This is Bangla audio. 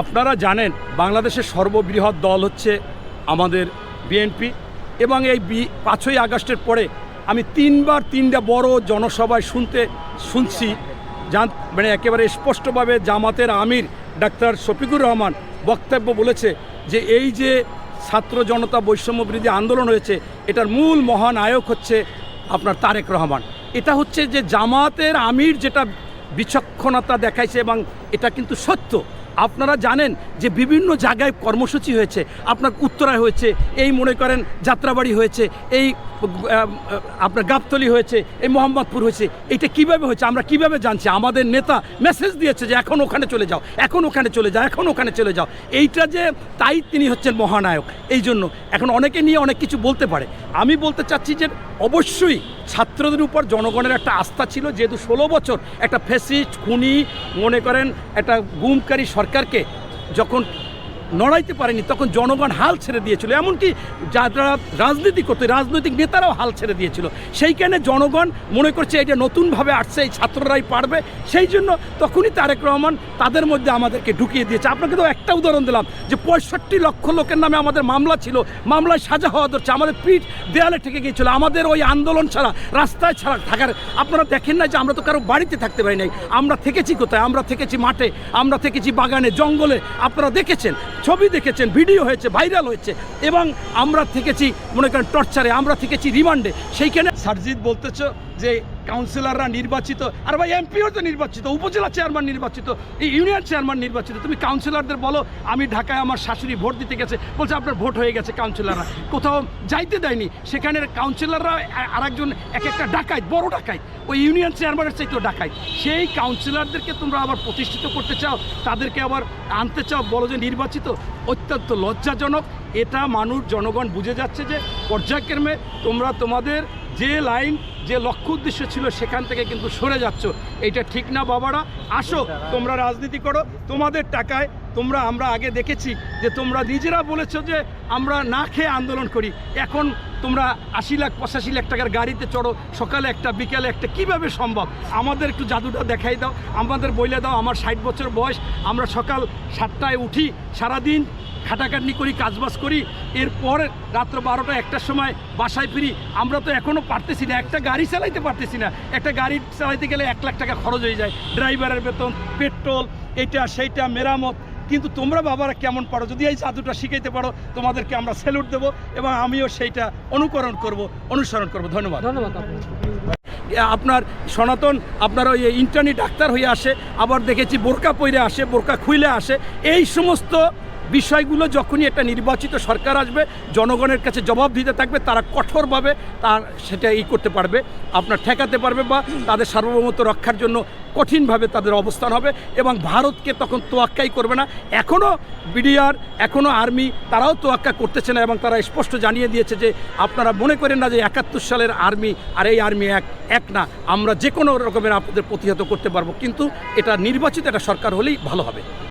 আপনারা জানেন বাংলাদেশের সর্ববৃহৎ দল হচ্ছে আমাদের বিএনপি এবং এই বি পাঁচই আগস্টের পরে আমি তিনবার তিনটা বড় জনসভায় শুনতে শুনছি। জান মানে একেবারে স্পষ্টভাবে জামাতের আমির ডাক্তার শফিকুর রহমান বক্তব্য বলেছে যে এই যে ছাত্র জনতা বৈষম্য বিরোধী আন্দোলন হয়েছে, এটার মূল মহানায়ক হচ্ছে আপনার তারেক রহমান। এটা হচ্ছে যে জামাতের আমির যেটা বিচক্ষণতা দেখাইছে এবং এটা কিন্তু সত্য। আপনারা জানেন যে বিভিন্ন জায়গায় কর্মসূচি হয়েছে, আপনার উত্তরায় হয়েছে, এই মনে করেন যাত্রাবাড়ি হয়েছে, এই আপনার গাবতলি হয়েছে, এই মোহাম্মদপুর হয়েছে, এটা কীভাবে হয়েছে, আমরা কীভাবে জানছি? আমাদের নেতা মেসেজ দিয়েছে যে এখন ওখানে চলে যাও, এখন ওখানে চলে যাও, এখন ওখানে চলে যাও। এইটা যে, তাই তিনি হচ্ছেন মহানায়ক, এই জন্য। এখন অনেকে নিয়ে অনেক কিছু বলতে পারে। আমি বলতে চাচ্ছি যে, অবশ্যই ছাত্রদের উপর জনগণের একটা আস্থা ছিল, যেহেতু ষোলো বছর একটা ফেসিস্ট খুনি মনে করেন একটা গুমকারী সরকারকে যখন নড়াইতে পারেনি, তখন জনগণ হাল ছেড়ে দিয়েছিল। এমনকি যারা রাজনীতি করতো রাজনৈতিক নেতারাও হাল ছেড়ে দিয়েছিল। সেইখানে জনগণ মনে করছে এটা নতুনভাবে আসছে, এই ছাত্ররাই পারবে। সেই জন্য তখনই তারেক রহমান তাদের মধ্যে আমাদেরকে ঢুকিয়ে দিয়েছে। আপনাকে তো একটা উদাহরণ দিলাম, যে পঁয়ষট্টি লক্ষ লোকের নামে আমাদের মামলা ছিল, মামলায় সাজা হওয়া ধরছে, আমাদের পিঠ দেয়ালে ঠেকে গিয়েছিল। আমাদের ওই আন্দোলন ছাড়া, রাস্তায় ছাড়া থাকার, আপনারা দেখেন না যে আমরা তো কারও বাড়িতে থাকতে পারি নাই। আমরা থেকেছি কোথায়? আমরা থেকেছি মাঠে, আমরা থেকেছি বাগানে, জঙ্গলে। আপনারা দেখেছেন? ছবি দেখেছেন, ভিডিও হয়েছে, ভাইরাল হয়েছে এবং আমরা থেকেছি, মনে করেন টর্চারে আমরা থেকেছি, রিমান্ডে। সেইখানে সারজিৎ বলতেছ যে কাউন্সিলররা নির্বাচিত, আর ভাই এমপিও তো নির্বাচিত, উপজেলা চেয়ারম্যান নির্বাচিত, এই ইউনিয়ন চেয়ারম্যান নির্বাচিত। তুমি কাউন্সিলরদের বলো, আমি ঢাকায় আমার শাশুড়ি ভোট দিতে গেছে, বলছে আপনার ভোট হয়ে গেছে কাউন্সিলররা কোথাও যাইতে দেয়নি সেখানে কাউন্সিলররা আরেকজন এক একটা ডাকাইত, বড় ডাকাইত, ওই ইউনিয়ন চেয়ারম্যানের চাইতেও ডাকাইত। সেই কাউন্সিলরদেরকে তোমরা আবার প্রতিষ্ঠিত করতে চাও, তাদেরকে আবার আনতে চাও, বলো যে নির্বাচিত, অত্যন্ত লজ্জাজনক। এটা মানুষ, জনগণ বুঝে যাচ্ছে যে পর্যায়ক্রমে তোমরা তোমাদের যে লাইন, যে লক্ষ্য উদ্দেশ্য ছিল সেখান থেকে কিন্তু সরে যাচ্ছ। এটা ঠিক না বাবারা? আসো, তোমরা রাজনীতি করো। তোমাদের টাকায় তোমরা, আমরা আগে দেখেছি যে তোমরা নিজেরা বলেছ যে আমরা না খেয়ে আন্দোলন করি। এখন তোমরা আশি লাখ, পঁচাশি লাখ টাকার গাড়িতে চড়ো, সকালে একটা, বিকালে একটা, কীভাবে সম্ভব? আমাদের একটু জাদুটা দেখাই দাও, আমাদের বইলে দাও, আমার ষাট বছর বয়স, আমরা সকাল সাতটায় উঠি, সারাদিন খাটাখাটনি করি কাজবাজ করি। এরপর রাত্র বারোটা একটার সময় বাসায় ফিরি। আমরা তো এখনও পারতেছি না। একটা গাড়ি চালাইতে পারতেছি না। একটা গাড়ি চালাইতে গেলে এক লাখ টাকা খরচ হয়ে যায়। ড্রাইভারের বেতন পেট্রোল এইটা সেইটা মেরামত। কিন্তু তোমরা বাবারা কেমন পারো? যদি এই জাদুটা শিখাইতে পারো তোমাদেরকে আমরা স্যালুট দেবো এবং আমিও সেইটা অনুকরণ করব অনুসরণ করব। ধন্যবাদ। ধন্যবাদ আপনার সনাতন আপনার ওই ইন্টারনি ডাক্তার হয়ে আসে আবার দেখেছি বোরকা পইরে আসে বোরকা খুইলে আসে। এই সমস্ত বিষয়গুলো যখনই একটা নির্বাচিত সরকার আসবে, জনগণের কাছে জবাব দিতে থাকবে, তারা কঠোরভাবে তার সেটা ই করতে পারবে, আপনার ঠেকাতে পারবে বা তাদের সার্বভৌমত্ব রক্ষার জন্য কঠিনভাবে তাদের অবস্থান হবে এবং ভারতকে তখন তোয়াক্কাই করবে না। এখনও বিডিআর, এখনও আর্মি, তারাও তোয়াক্কা করতেছে না এবং তারা স্পষ্ট জানিয়ে দিয়েছে যে আপনারা মনে করেন না যে একাত্তর সালের আর্মি আর এই আর্মি এক এক না, আমরা যে কোনো রকমের আপনাদের প্রতিহত করতে পারব। কিন্তু এটা নির্বাচিত একটা সরকার হলেই ভালো হবে।